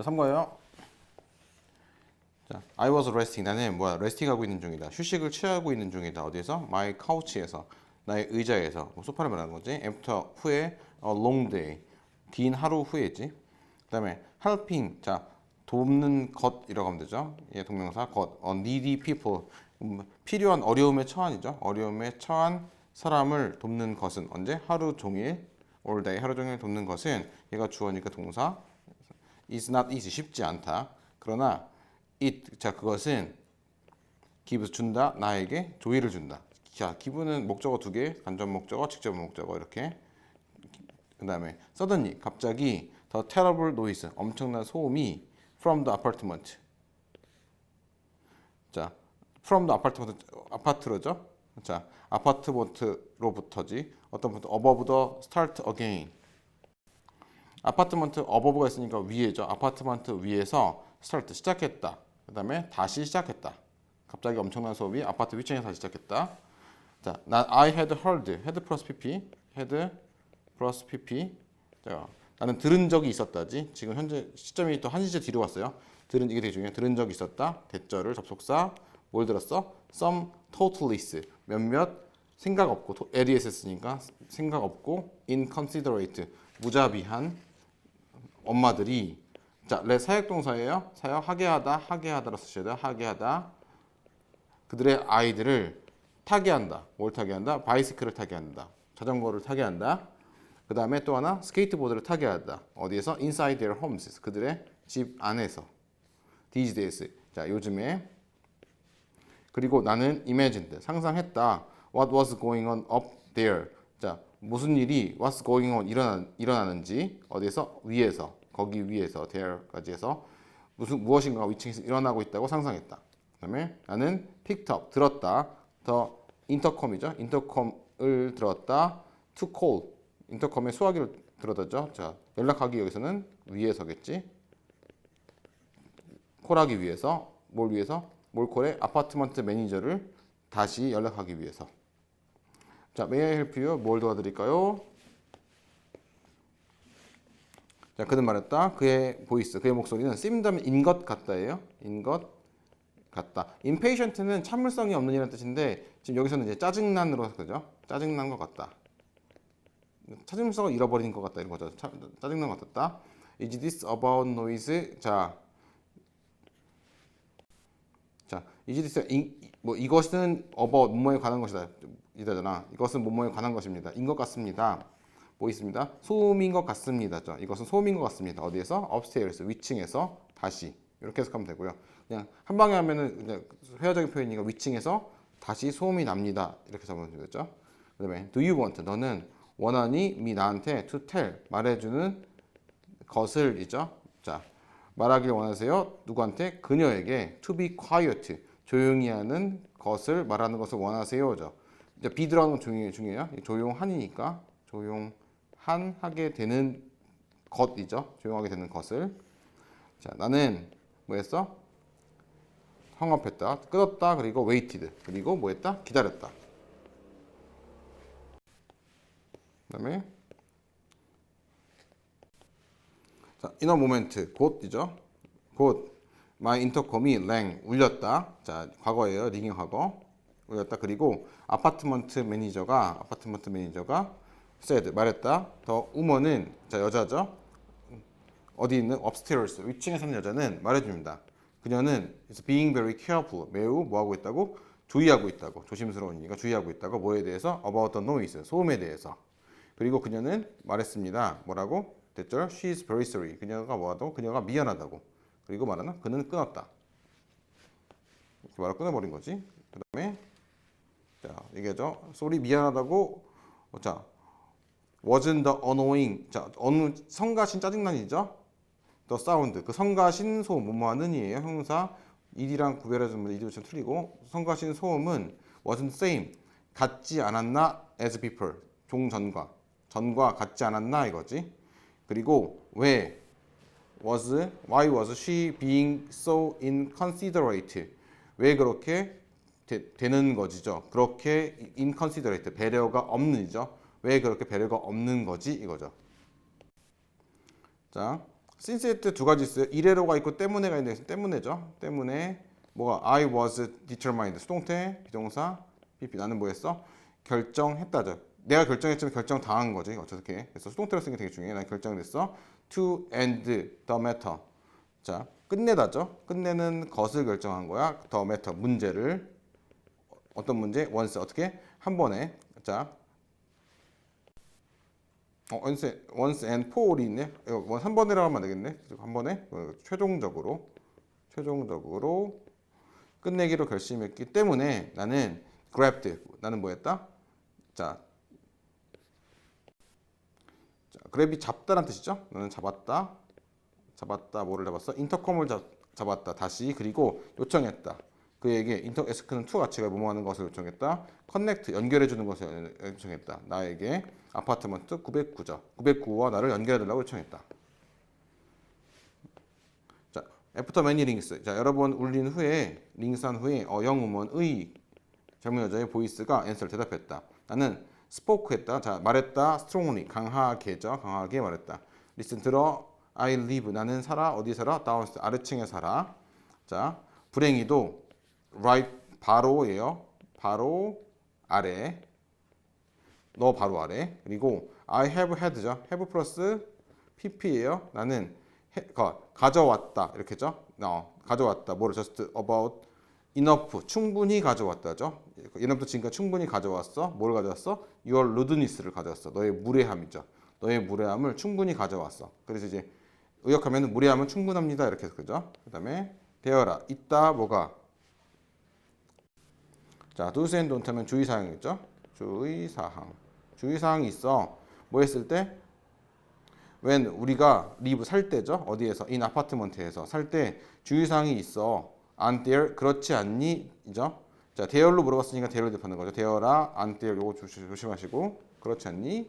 자, 3거예요. 자, I was resting. 나는 뭐야? 레스팅하고 있는 중이다. 휴식을 취하고 있는 중이다. 어디에서? My couch에서. 나의 의자에서. 뭐 소파를 말하는 거지. After 후에 a long day. 긴 하루 후에지. 그다음에 helping. 자, 돕는 것이라고 하면 되죠. 예, 동명사 것. 어, needy people. 음, 필요한 어려움에 처한이죠. 어려움에 처한 사람을 돕는 것은 언제? 하루 종일 all day 하루 종일 돕는 것은 얘가 주어니까 동사 is not easy 쉽지 않다. 그러나 it 자 그것은 give 준다 나에게 조의를 준다. 자 기분은 목적어 두 개, 간접 목적어, 직접 목적어 이렇게. 그 다음에 suddenly 갑자기 더 terrible noise 엄청난 소음이 from the apartment. 자 from the apartment 아파트로죠. 자 아파트먼트로부터지 어떤 부터 above the start again. 아파트먼트 어버브가 있으니까 위에죠. 아파트먼트 위에서 스타트 시작했다. 그 다음에 다시 시작했다. 갑자기 엄청난 소음이 아파트 위층에서 다시 시작했다. 자, 나 I had heard had 플러스 pp had 플러스 pp. 자, 나는 들은 적이 있었다지. 지금 현재 시점이 또 한 시제 뒤로 왔어요. 들은 이게 되게 중요해. 들은 적이 있었다. 대절을 접속사 뭘 들었어? Some totallys 몇몇 생각 없고 to- LES 쓰니까 생각 없고 inconsiderate 무자비한 엄마들이 자, 레 사역 동사예요. 사역 하게 하다, 하게 하다로 쓰셔야 돼요. 하게 하다. 그들의 아이들을 타게 한다. 뭘 타게 한다? 바이시클을 타게 한다. 자전거를 타게 한다. 그 다음에 또 하나 스케이트보드를 타게 한다. 어디에서? Inside their homes. 그들의 집 안에서. These days. 자, 요즘에 그리고 나는 imagined. 상상했다. What was going on up there. 자, 무슨 일이 what's going on 일어나, 일어나는지 어디에서? 위에서. 거기 위에서 there까지 해서 무슨 무엇인가 위층에서 일어나고 있다고 상상했다. 그다음에 나는 picked up 들었다. 더 인터컴이죠. 인터컴을 들었다. to call 인터컴의 수화기를 들었다죠. 자 연락하기 여기서는 위에서겠지. 콜하기 위해서 뭘 위해서 몰콜의 아파트먼트 매니저를 다시 연락하기 위해서. 자, may I help you? 뭘 도와드릴까요? 자, 그는 말했다. 그의 보이스, 그의 목소리는 씀다면 인것 같다예요. 인것 같다. impatient는 참을성이 없는 이라는 뜻인데 지금 여기서는 이제 짜증난으로 그죠? 짜증난 것 같다. 참을성을 잃어버린 것 같다 이런 거죠. 차- 짜증난 것 같다. Is this about noise? 자, 자, is this 이, 뭐 이것은 about 뭐뭐에 관한 것이다. 이다잖아. 이것은 뭐뭐에 관한 것입니다. 인 것 같습니다. 뭐 있습니다. 소음인 것 같습니다. 죠. 이것은 소음인 것 같습니다. 어디에서? upstairs 위층에서 다시 이렇게 해석하면 되고요. 그냥 한 방에 하면은 그냥 회화적인 표현이니까 위층에서 다시 소음이 납니다. 이렇게 적으면 되겠죠. 그다음에 do you want 너는 원하니 미 나한테 to tell 말해주는 것을이죠. 자 말하길 원하세요. 누구한테? 그녀에게 to be quiet 조용히 하는 것을 말하는 것을 원하세요죠. 이제 be 들어가는 건 중요해요. 중요해요. 조용한이니까 조용한 하게 되는 것이죠. 조용하게 되는 것을. 자 나는 뭐 했어? 황업했다, 끊었다, 그리고 waited, 그리고 뭐 했다? 기다렸다. 그 다음에 자, 이너 모멘트 곧이죠. 곧 마이 인터컴이 랭 울렸다. 자, 과거예요. 링의 과거. 울렸다. 그리고 아파트먼트 매니저가 아파트먼트 매니저가 said 말했다. 더 우먼은 자, 여자죠. 어디 있는 upstairs 위층에 사는 여자는 말해줍니다. 그녀는 is being very careful 매우 뭐 하고 있다고 주의하고 있다고 조심스러우니까 주의하고 있다고 뭐에 대해서 about the noise 소음에 대해서 그리고 그녀는 말했습니다. 뭐라고? 됐죠? She is very sorry. 그녀가 뭐하다고? 그녀가 미안하다고. 그리고 말하는 그는 끊었다. 이렇게 말을 끊어버린 거지. 그 다음에 자 얘기하죠. sorry 미안하다고. 어, 자 wasn't the annoying. 자 어느 성가신 짜증난이죠. the sound 그 성가신 소음 뭐뭐하는 이에요. 형용사 일이랑 구별해주면 이도 좀 틀리고 성가신 소음은 wasn't same 같지 않았나 as before 종전과 전과 같지 않았나 이거지. 그리고 왜 was why was she being so inconsiderate 왜 그렇게 되, 되는 거지죠. 그렇게 inconsiderate 배려가 없는 이죠. 왜 그렇게 배려가 없는 거지 이거죠. 자, since 때두 가지 있어요. 이래로가 있고 때문에가 있는데 때문에죠. 때문에 뭐가 I was determined 수동태 비동사 PP 나는 뭐했어? 결정했다죠. 내가 결정했지만 결정 당한 거지 어떻게? 그래서 수동태로 쓰는 게 되게 중요해. 난 결정됐어. To end the matter. 자 끝내다죠. 끝내는 것을 결정한 거야. The matter 문제를 어떤 문제? once 어떻게? 한 번에 자 어, once, once and for이 있네. 이거 뭐한 번이라고 하면 안 되겠네. 한 번에 어, 최종적으로 최종적으로 끝내기로 결심했기 때문에 나는 grabbed 나는 뭐 했다? 자, 자 grab이 잡다란 뜻이죠. 나는 잡았다. 잡았다. 뭐를 잡았어? 인터컴을 잡, 잡았다. 다시 그리고 요청했다. 그에게 인터 에스크는 투 가치가 뭐하는 것을 요청했다. 커넥트 연결해 주는 것을 요청했다. 나에게 아파트먼트 909죠. 909와 나를 연결해 달라고 요청했다. 자, 애프터 매니 링스. 자, 여러 번 울린 후에 링스한 후에 어 영음원의 젊은 여자의 보이스가 앤서를 대답했다. 나는 스포크했다. 자, 말했다. strongly 강하게죠. 강하게 말했다. listen 들어. I live 나는 살아. 어디 살아? 다운스 아래층에 살아. 자, 불행히도 right 바로예요. 바로 아래. 너 바로 아래. 그리고 I have had죠. have 플러스 pp예요. 나는 해, 가, 가져왔다. 이렇게죠. 어, 가져왔다. 뭐를 just about enough 충분히 가져왔다죠. 얘네부터 지금까지 충분히 가져왔어. 뭘 가져왔어? your rudeness를 가져왔어. 너의 무례함이죠. 너의 무례함을 충분히 가져왔어. 그래서 이제 의역하면 무례함은 충분합니다. 이렇게 해서 그죠? 그다음에 되어라 있다 뭐가 자 do's and don't 하면 주의 사항이죠. 주의 사항. 주의 사항이 있어. 뭐 했을 때 when 우리가 리브 살 때죠. 어디에서 in 아파트먼트에서 살 때 주의 사항이 있어. 안 there 그렇지 않니? 이죠. 자, 대열로 물어봤으니까 대열로 대표하는 거죠. 대열아, 안 there 요거 조심, 조심 하시고 그렇지 않니?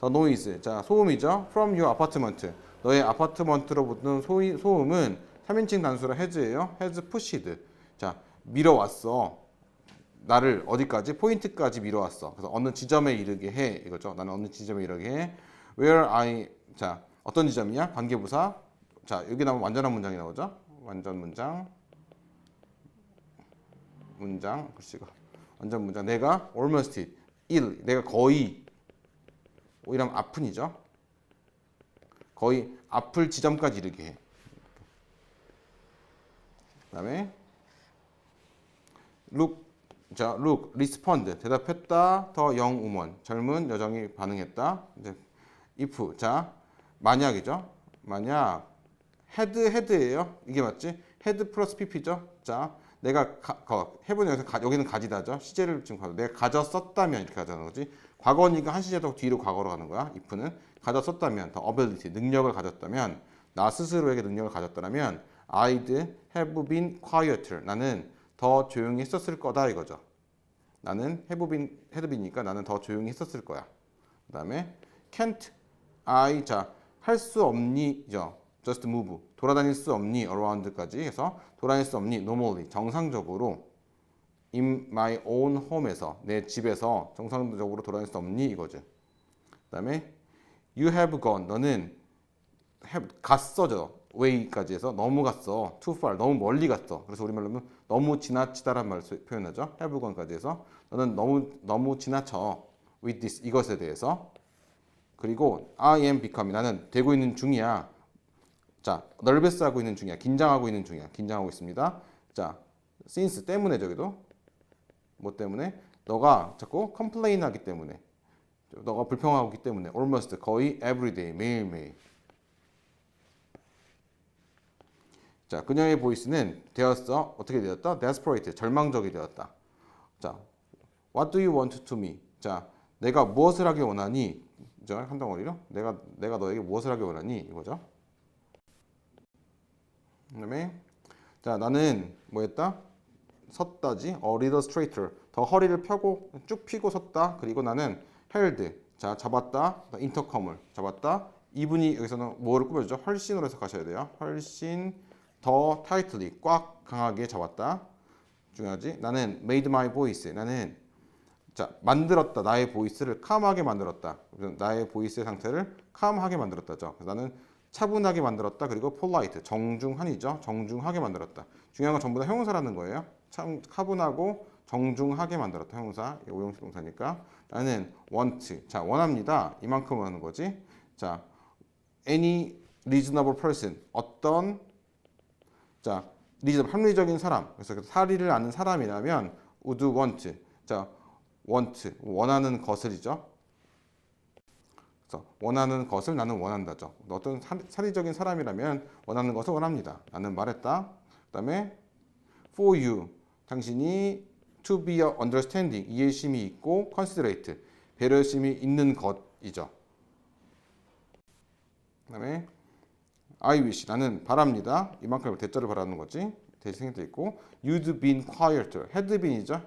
더 노이즈. 자, 소음이죠. from your apartment. 너의 아파트먼트로부터 소이, 소음은 3인칭 단수로 has예요. has pushed. 자, 밀어왔어. 나를 어디까지? 포인트까지 밀어왔어. 그래서 어느 지점에 이르게 해. 이거죠. 나는 어느 지점에 이르게 해. Where I 자 어떤 지점이야? 관계부사. 자 여기 나오면 완전한 문장이 나오죠. 완전 문장. 문장 글씨가 완전 문장. 내가 almost 일 내가 거의 이러면 아픈이죠. 거의 아플 지점까지 이르게 해. 그다음에 look 자, look, respond 대답했다. 더 woman 젊은 여성이 반응했다. 이제 if 자 만약이죠. 만약 had had예요. 이게 맞지? had 플러스 pp죠. 자, 내가 가, 거, 해본 여기서 가, 여기는 가지다죠. 시제를 지금 가져. 내가 가졌었다면 이렇게 하자는 거지. 과거니까 한 시제도 뒤로 과거로 가는 거야. if는 가졌었다면 더 ability 능력을 가졌다면 나 스스로에게 능력을 가졌다면 I'd have been quieter. 나는 더 조용히 했었을 거다 이거죠. 나는 해부빈 헤드비니까 나는 더 조용히 했었을 거야. 그다음에 can't I 자할 수 없니죠. just move 돌아다닐 수 없니 around까지 해서 돌아다닐 수 없니 normally 정상적으로 in my own home에서 내 집에서 정상적으로 돌아다닐 수 없니 이거죠. 그다음에 you have gone 너는 have 갔어죠. Way까지 해서 너무 갔어. too far 너무 멀리 갔어. 그래서 우리말로 하면 너무 지나치다란 말을 표현하죠. have gone까지 해서 너는 너무 너무 지나쳐 with this 이것에 대해서 그리고 I am becoming 나는 되고 있는 중이야. 자, 널베스하고 있는 중이야. 긴장하고 있는 중이야. 긴장하고 있습니다. 자, since 때문에 저기도 뭐 때문에 너가 자꾸 complain 하기 때문에 너가 불평하고 있기 때문에 almost 거의 everyday 매일매일 자, 그녀의 보이스는 되었어. 어떻게 되었다? desperate, 절망적이 되었다. 자, what do you want to me? 자, 내가 무엇을 하기 원하니? 저한 덩어리로 내가 내가 너에게 무엇을 하기 원하니? 이거죠. 그다음에 자, 나는 뭐했다? 섰다지. a little straighter. 더 허리를 펴고 쭉 펴고 섰다. 그리고 나는 held. 자, 잡았다. 인터컴을 잡았다. 이분이 여기서는 뭐를 꾸며주죠? 훨씬으로 해석하셔야 돼요. 훨씬 더 타이틀리 꽉 강하게 잡았다. 중요하지. 나는 made my voice. 나는 자, 만들었다. 나의 보이스를 캄하게 만들었다. 나의 보이스의 상태를 캄하게 만들었다죠. 나는 차분하게 만들었다. 그리고 폴라이트, 정중한이죠. 정중하게 만들었다. 중요한 건 전부 다 형용사라는 거예요. 참 차분하고 정중하게 만들었다. 형용사, 오형식 동사니까. 나는 want, 자 원합니다. 이만큼 하는 거지. 자, any reasonable person, 어떤 자 리즈널 합리적인 사람. 그래서 그 사리를 아는 사람이라면 would want. 자 want 원하는 것을이죠. 그래서 원하는 것을 나는 원한다죠. 어떤 사- 사리적인 사람이라면 원하는 것을 원합니다. 나는 말했다. 그다음에 for you 당신이 to be a understanding 이해심이 있고 considerate 배려심이 있는 것이죠. 그다음에 I wish 나는 바랍니다. 이만큼 대자를 바라는 거지. 대신에 있고 you'd been quieter had been이죠.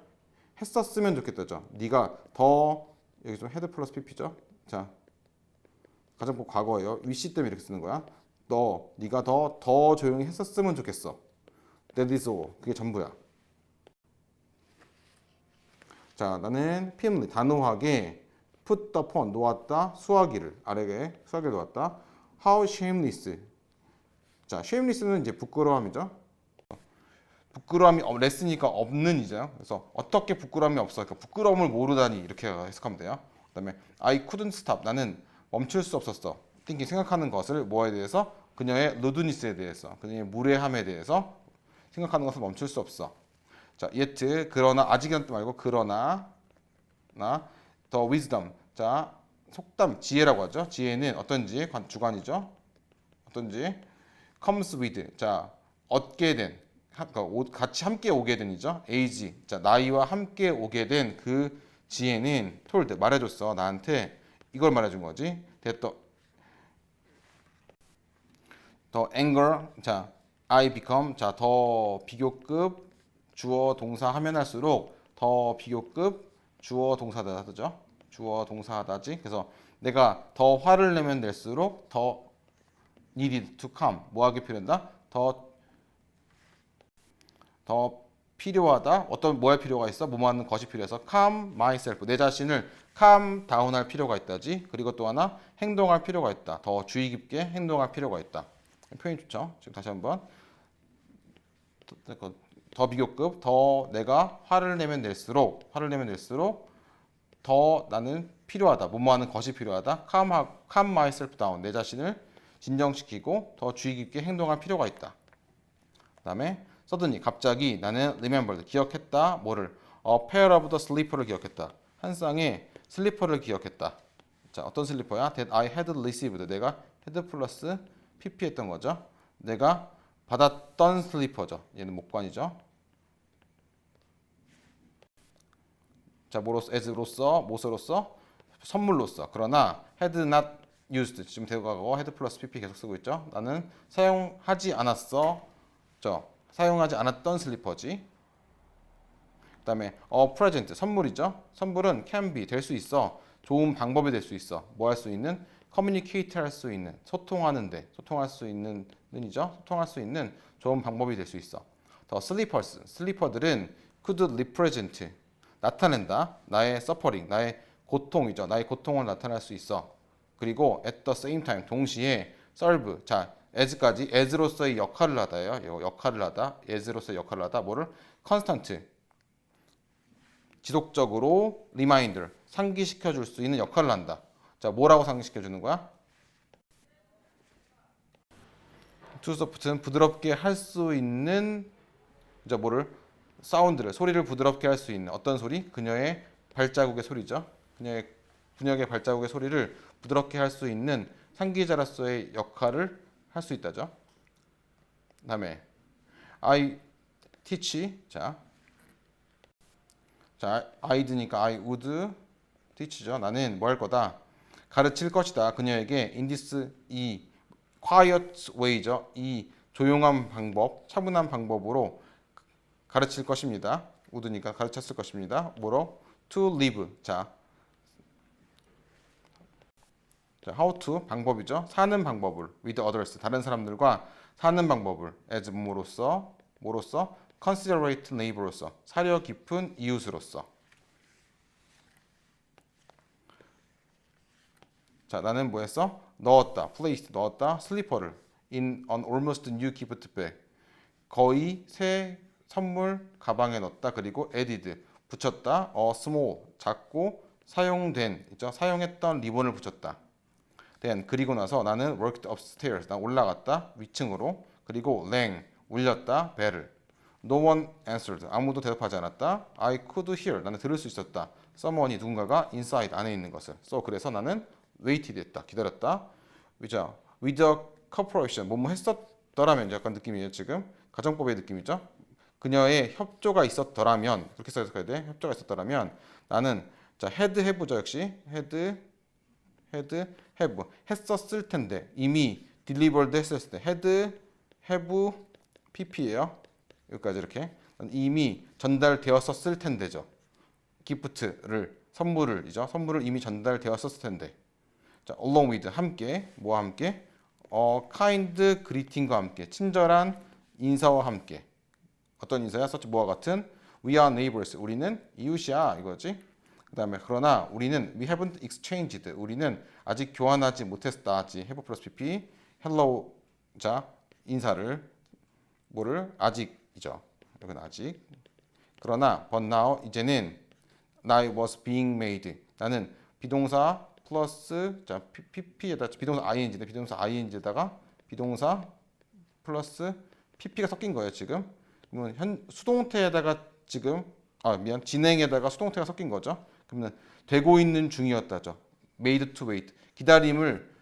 했었으면 좋겠다죠. 네가 더 여기 좀 had 플러스 pp죠. 자 가장 꼭 과거예요. wish 때문에 이렇게 쓰는 거야. 너 네가 더 더 조용히 했었으면 좋겠어. That is all. 그게 전부야. 자 나는 firmly 단호하게 put upon 놓았다 수화기를 아래에 수화기를 놓았다. How shameless. 자 shameless는 이제 부끄러움이죠. 부끄러움이 없- 레스니까 없는 이죠. 그래서 어떻게 부끄러움이 없어? 그러니까 부끄러움을 모르다니 이렇게 해석하면 돼요. 그다음에 I couldn't stop. 나는 멈출 수 없었어. thinking 생각하는 것을 뭐에 대해서 그녀의 루드니스에 대해서 그녀의 무례함에 대해서 생각하는 것을 멈출 수 없어. 자, yet 그러나 아직은 또 말고 그러나 나 the wisdom. 자, 속담 지혜라고 하죠. 지혜는 어떤지 관- 주관이죠. 어떤지 comes with. 자, 얻게 된 하- 그러니까 오- 같이 함께 오게 된이죠. age. 자, 나이와 함께 오게 된 그 지혜는 told 말해줬어. 나한테 이걸 말해준 거지. 됐더 더 anger. 자, I become. 자, 더 비교급 주어 동사 하면 할수록 더 비교급 주어 동사다 하죠. 주어 동사하다지. 그래서 내가 더 화를 내면 낼수록 더 needed to come. 뭐 하기 필요하다? 더 더 필요하다. 어떤 뭐할 필요가 있어? 뭐 하는 것이 필요해서 calm myself. 내 자신을 calm down할 필요가 있다지. 그리고 또 하나 행동할 필요가 있다. 더 주의 깊게 행동할 필요가 있다. 표현이 좋죠. 지금 다시 한번 더, 더 비교급 더 내가 화를 내면 낼수록 화를 내면 낼수록 더 나는 필요하다. 뭐뭐 하는 것이 필요하다. calm, calm myself down. 내 자신을 진정시키고 더 주의 깊게 행동할 필요가 있다. 그다음에 suddenly 갑자기 나는 remembered 기억했다. 뭐를 a pair of the slipper를 기억했다. 한 쌍의 슬리퍼를 기억했다. 자 어떤 슬리퍼야? That I had received. 내가 had 플러스 pp 했던 거죠. 내가 받았던 슬리퍼죠. 얘는 목관이죠. 자 뭐로서 as로서 무엇으로서 선물로서 그러나 had not used 지금 대과거 had 플러스 pp 계속 쓰고 있죠. 나는 사용하지 않았어. 저 사용하지 않았던 슬리퍼지. 그다음에 a present 선물이죠. 선물은 can be 될 수 있어. 좋은 방법이 될 수 있어. 뭐 할 수 있는 communicate 할수 있는 소통하는데 소통할 수 있는 는이죠. 소통할 수 있는 좋은 방법이 될 수 있어. 더 slippers 슬리퍼들은 could represent 나타낸다. 나의 suffering 나의 고통이죠. 나의 고통을 나타낼 수 있어. 그리고 at the same time 동시에 serve 자 as까지 as로서의 역할을 하다예요. 이거 역할을 하다. as로서의 역할을 하다. 뭐를 constant 지속적으로 reminder 상기시켜 줄 수 있는 역할을 한다. 자, 뭐라고 상기시켜 주는 거야? soft는 부드럽게 할 수 있는 이제 뭐를 사운드를 소리를 부드럽게 할 수 있는 어떤 소리? 그녀의 발자국의 소리죠. 그녀의 그녀의 발자국의 소리를 부드럽게 할 수 있는 상기자로서의 역할을 할 수 있다죠. 그다음에 I teach 자, 자 I'드니까 I would teach죠. 나는 뭐 할 거다? 가르칠 것이다. 그녀에게 in this 이 quiet way죠. 이 조용한 방법, 차분한 방법으로 가르칠 것입니다. would니까 가르쳤을 것입니다. 뭐로? to live. 자, 자, how to 방법이죠. 사는 방법을 with others 다른 사람들과 사는 방법을 as 뭐로서 뭐로서 considerate neighbor로서 사려 깊은 이웃으로서 자 나는 뭐 했어? 넣었다. placed 넣었다. 슬리퍼를 in an almost new gift bag 거의 새 선물 가방에 넣었다. 그리고 added 붙였다. a small 작고 사용된 있죠? 사용했던 리본을 붙였다. Then 그리고 나서 나는 worked upstairs. 난 올라갔다. 위층으로. 그리고 rang 울렸다. 벨을. No one answered. 아무도 대답하지 않았다. I could hear. 나는 들을 수 있었다. someone이 누군가가 inside 안에 있는 것을. So 그래서 나는 waited 했다. 기다렸다. 그죠? With a cooperation. 뭐뭐 했었더라면 약간 느낌이에요 지금. 가정법의 느낌이죠. 그녀의 협조가 있었더라면 그렇게 써야 돼. 협조가 있었더라면 나는 자 had have죠 역시 had had have 했었을 텐데 이미 delivered 했었을 때 had have pp예요. 여기까지 이렇게 이미 전달되었었을 텐데죠. 기프트를 선물을이죠. 선물을 이미 전달되었었을 텐데. 자, along with 함께 뭐와 함께 어 kind greeting과 함께 친절한 인사와 함께 어떤 인사야? such 뭐와 같은 we are neighbors 우리는 이웃이야 이거지. 그다음에 그러나 우리는 we haven't exchanged 우리는 아직 교환하지 못했다. 지 have 플러스 pp hello 자 인사를 뭐를 아직이죠. 이건 아직. 그러나 but now 이제는 I was being made. 나는 비동사 플러스 자 pp에다 비동사 ing인데 비동사 ing에다가 비동사 플러스 pp가 섞인 거예요 지금. 그러면 현 수동태에다가 지금 아 미안 진행에다가 수동태가 섞인 거죠. 그러면 되고 있는 중이었다죠. made to wait 기다림을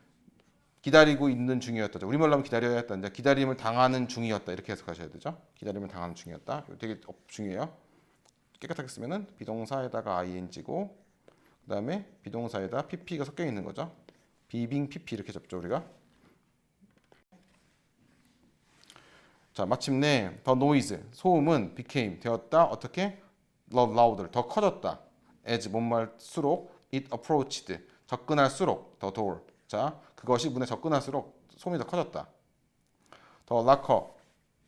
기다리고 있는 중이었다죠. 우리말로 하면 기다려야 했다는데 기다림을 당하는 중이었다 이렇게 해석하셔야 되죠. 기다림을 당하는 중이었다. 되게 업- 중요해요. 깨끗하게 쓰면은 비동사에다가 ing고 그다음에 비동사에다 pp가 섞여 있는 거죠. 비빙 pp 이렇게 잡죠 우리가. 자 마침내 the noise 소음은 became 되었다 어떻게 louder 더 커졌다 as 못말수록 it approached 접근할수록 the door. 자 그것이 문에 접근할수록 소음이 더 커졌다. the locker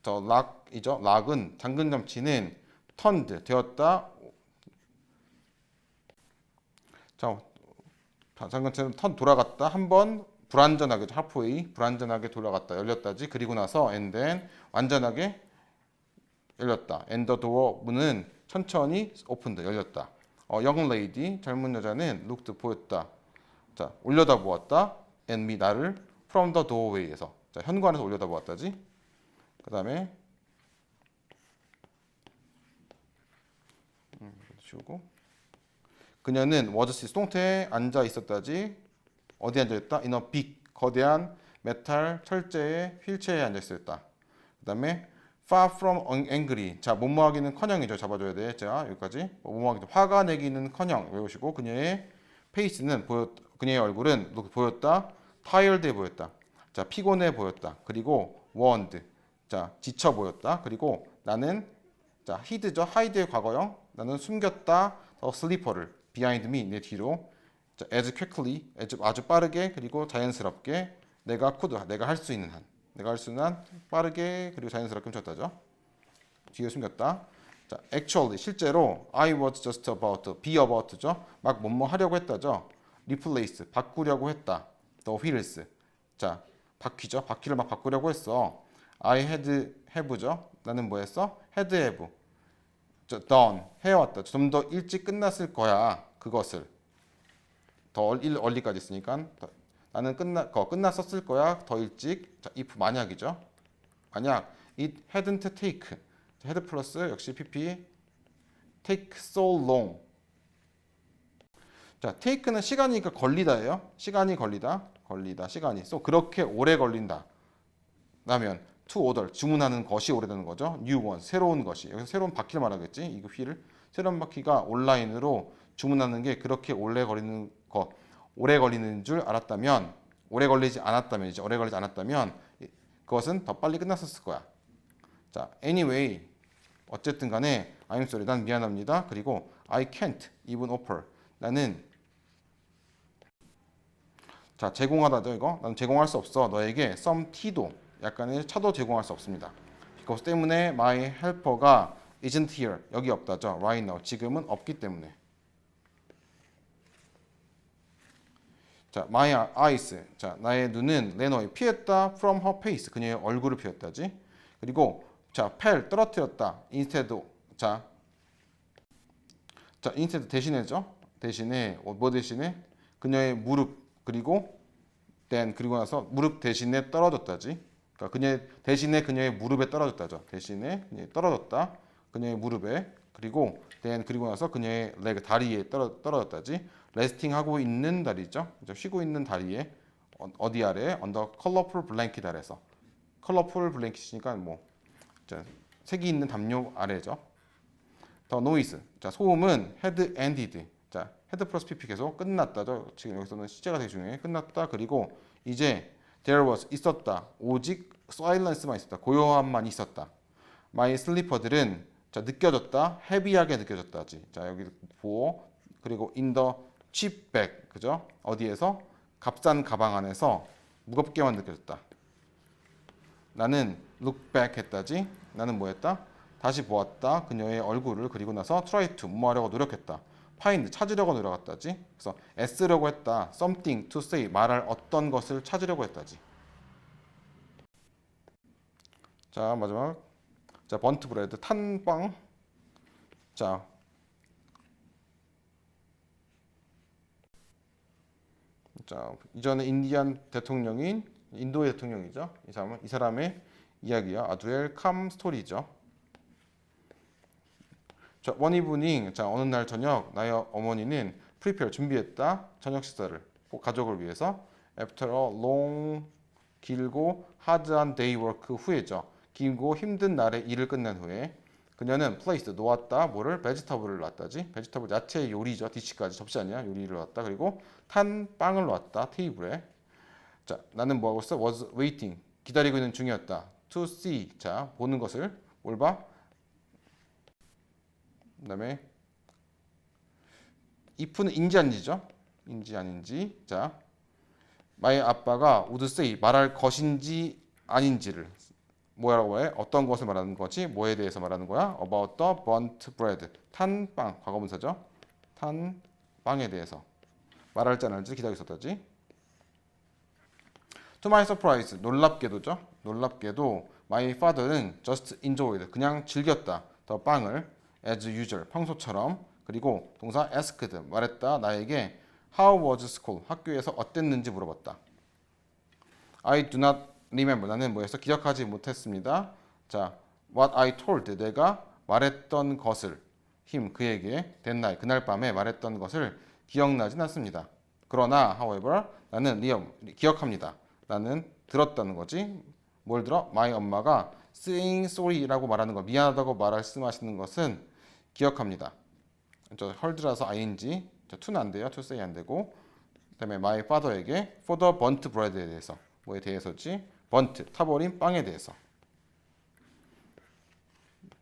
the lock이죠? lock은 잠근 점치는 turned 되었다. 자 잠근처럼 턴 돌아갔다. 한 번 불완전하게 halfway 불완전하게 돌아갔다. 열렸다지. 그리고 나서 then 완전하게 열렸다. the door 문은 천천히 오픈돼 열렸다 어, young lady 젊은 여자는 looked 보였다. 자 올려다 보았다. And me 나를 from the doorway에서. 자 현관에서 올려다 보았다지. 그 다음에 음, 지우고. 그녀는 was 수동태에 앉아 있었다지. 어디 앉아 있다? a big 거대한 메탈 철제의 휠체어에 앉아 있었다. 그다음에 far from angry. 자 못모하기는커녕이죠. 잡아줘야 돼. 자 여기까지. 못모하기. 화가 내기는커녕. 외우시고 그녀의 페이스는 보였 그녀의 얼굴은 보였다. tired해 보였다. 자 피곤해 보였다. 그리고 warned. 자 지쳐 보였다. 그리고 나는 자 hid죠. hide의 과거형. 나는 숨겼다. 더 슬리퍼를. behind me. 내 뒤로. 자, as quickly. as 아주 빠르게. 그리고 자연스럽게. 내가 could 내가 할 수 있는 한 내가 할 수 있는 한 빠르게 그리고 자연스럽게 훔쳤다죠. 뒤에 숨겼다. 자 actually 실제로 I was just about to be about죠. 막 뭐뭐 하려고 했다죠. replace 바꾸려고 했다. the wheels. 자 바퀴죠. 바퀴를 막 바꾸려고 했어. I had have죠. 나는 뭐 했어? had have. 저 done 해왔다. 좀 더 일찍 끝났을 거야. 그것을. 더 얼리, 얼리까지 있으니까. 더- 나는 끝나 거 끝났었을 거야. 더 일찍. 자, if 만약이죠. 만약 it hadn't take 자, had 플러스 역시 pp take so long. 자, take는 시간이니까 걸리다예요. 시간이 걸리다. 걸리다. 시간이. so 그렇게 오래 걸린다. 라면 to order 주문하는 것이 오래되는 거죠. new one 새로운 것이 여기서 새로운 바퀴를 말하겠지. 이거 휠을 새로운 바퀴가 온라인으로 주문하는 게 그렇게 오래 걸리는 거 오래 걸리는 줄 알았다면 오래 걸리지 않았다면 이제 오래 걸리지 않았다면 이- 그것은 더 빨리 끝났었을 거야. 자, anyway 어쨌든 간에 I'm sorry 난 미안합니다. 그리고 I can't even offer. 나는 자 제공하다죠 이거? 나는 제공할 수 없어. 너에게 some tea도 약간의 차도 제공할 수 없습니다. 그것 때문에 my helper가 isn't here. 여기 없다죠. Right now. 지금은 없기 때문에 자, my eyes. 자, 나의 눈은 레노에 피했다. from her face. 그녀의 얼굴을 피했다지. 그리고 자, fell 떨어뜨렸다. instead. 자, 자, instead 대신에죠. 대신에 어, 뭐 대신에 그녀의 무릎 그리고 then 그리고 나서 무릎 대신에 떨어졌다지. 그러니까 그녀의 대신에 그녀의 무릎에 떨어졌다죠. 대신에 그녀의 떨어졌다. 그녀의 무릎에 그리고 then 그리고 나서 그녀의 leg 다리에 떨어 떨어졌다지. 레스팅 하고 있는 다리죠. 그죠? 쉬고 있는 다리에 어- 어디 아래 언더 컬러풀 블랭킷 아래서 컬러풀 블랭킷이니까 뭐 자, 색이 있는 담요 아래죠. 더 노이즈. 자, 소음은 헤드 엔디드. 자, 헤드 플러스 PP 계속 끝났다죠. 지금 여기서는 시제가 되게 중요해. 끝났다. 그리고 이제 there was 있었다. 오직 silence만 있었다. 고요함만 있었다. my 슬리퍼들은 자, 느껴졌다. 헤비하게 느껴졌다지. 자, 여기 보호. 그리고 in cheap bag. 그죠? 어디에서 값싼 가방 안에서 무겁게만 느껴졌다. 나는 look back 했다지. 나는 뭐 했다? 다시 보았다. 그녀의 얼굴을 그리고 나서 try to 뭐하려고 노력했다. find 찾으려고 노력했다지. 그래서 애쓰려고 했다. something to say 말할 어떤 것을 찾으려고 했다지. 자 마지막 자 번트 브레드 탄빵 자 자, 이전에 인디안 대통령인 인도의 대통령이죠. 이 사람은 이 사람의 이야기야. 아두엘 캄 스토리죠. 자, 원 이브닝. 자, 어느 날 저녁 나의 어머니는 프리페어 준비했다. 저녁 식사를 꼭 가족을 위해서 after a long 길고 하드한 데이 워크 후에죠. 길고 힘든 날의 일을 끝낸 후에 그녀는 placed 놓았다. 뭐를 베지터블을 놨다지. 베지터블 야채 요리죠. 디시까지 접시 아니야. 요리를 놨다. 그리고 탄 빵을 놨다. 테이블에. 자, 나는 뭐 하고 있어? was waiting. 기다리고 있는 중이었다. to see. 자, 보는 것을 뭘 봐? 그다음에 if는 인지 아닌지죠? 인지 아닌지. 자, 마의 아빠가 would say 말할 것인지 아닌지를 뭐라고 해? 어떤 것을 말하는 거지? 뭐에 대해서 말하는 거야? About the burnt bread. 탄 빵. 과거분사죠? 탄 빵에 대해서 말할지 안 할지 기다리고 있었다지. To my surprise, 놀랍게도죠. 놀랍게도 my father는 just enjoyed, 그냥 즐겼다. 더 빵을 as usual, 평소처럼. 그리고 동사 asked, 말했다. 나에게 how was school, 학교에서 어땠는지 물어봤다. I do not remember, 나는 뭐였어? 기억하지 못했습니다. 자, what I told, 내가 말했던 것을 him, 그에게 night, 그날 밤에 말했던 것을 기억나진 않습니다. 그러나, however, 나는 리엄, 기억합니다. 나는 들었다는 거지. 뭘 들어? my 엄마가 saying sorry라고 말하는 거, 미안하다고 말씀하시는 것은 기억합니다. 저 heard라서 ing, 저 to는 안 돼요. to say 안 되고. 그다음에 my father에게 for the burnt bread에 대해서 뭐에 대해서지? burnt 타버린 빵에 대해서.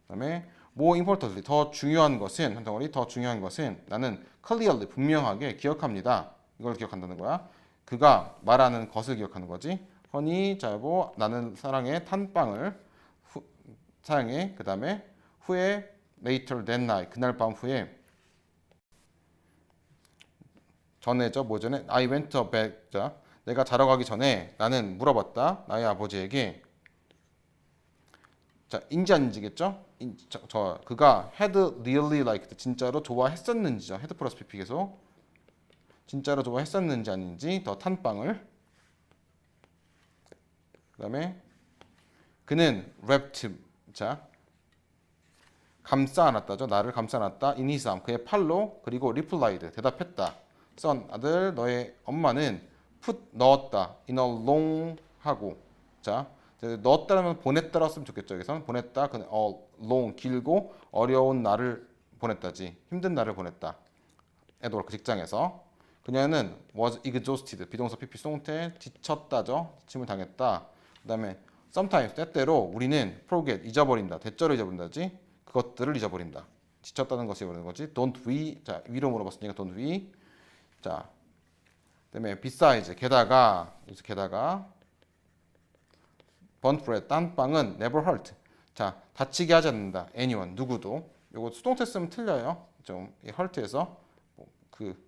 그다음에 more importantly 더 중요한 것은 한 덩어리 더 중요한 것은 나는 clearly 분명하게 기억합니다. 이걸 기억한다는 거야. 그가 말하는 것을 기억하는 거지. 허니 자보 나는 사랑해 탄빵을 후, 사랑해 그다음에 후에 later that night 그날 밤 후에 전에죠 뭐 전에 I went to bed 자 내가 자러 가기 전에 나는 물어봤다 나의 아버지에게 자 인지 아닌지겠죠? 인, 저, 저 그가 had really liked 진짜로 좋아했었는지죠? Had 플러스 pp 계속 진짜로 좋아했었는지 아닌지 더 탄빵을. 그다음에 그는 wrapped 자 감싸 안았다죠? 나를 감싸 안았다. In his arm. 그의 팔로 그리고 replied 대답했다. Son 아들 너의 엄마는 put 넣었다. In a long 하고. 자 넣었다면 보냈다라 쓰면 좋겠죠. 여기서는 보냈다. a long 길고 어려운 날을 보냈다지 힘든 날을 보냈다. 에드워크 직장에서. 그녀는 was exhausted. 비동사 PP 송태 지쳤다죠. 지침을 당했다. 그다음에 sometimes 때때로 우리는 forget 잊어버린다. 대절을 잊어버린다지 그것들을 잊어버린다. 지쳤다는 것을 잊어버리는 거지. don't we 자 위로 물어봤으니까 don't we. 자 그다음에 besides 게다가 게다가 burnt bread 딴 빵은 never hurt 자 다치게 하지 않는다 anyone 누구도 요거 수동태 쓰면 틀려요 좀 hurt에서 그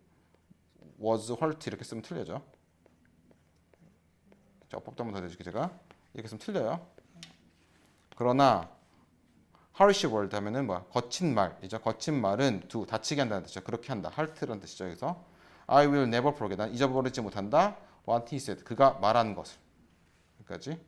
was hurt 이렇게 쓰면 틀려져. 자, 법도 한번 더 내줄게 제가. 이렇게 쓰면 틀려요. 그러나 harsh word 하면은 뭐야? 거친 말이죠. 거친 말은 두 다치게 한다는 뜻이죠. 그렇게 한다. heart라는 뜻이죠. 그래서 I will never forget. 난 잊어버리지 못한다. What he said. 그가 말한 것을. 여기까지.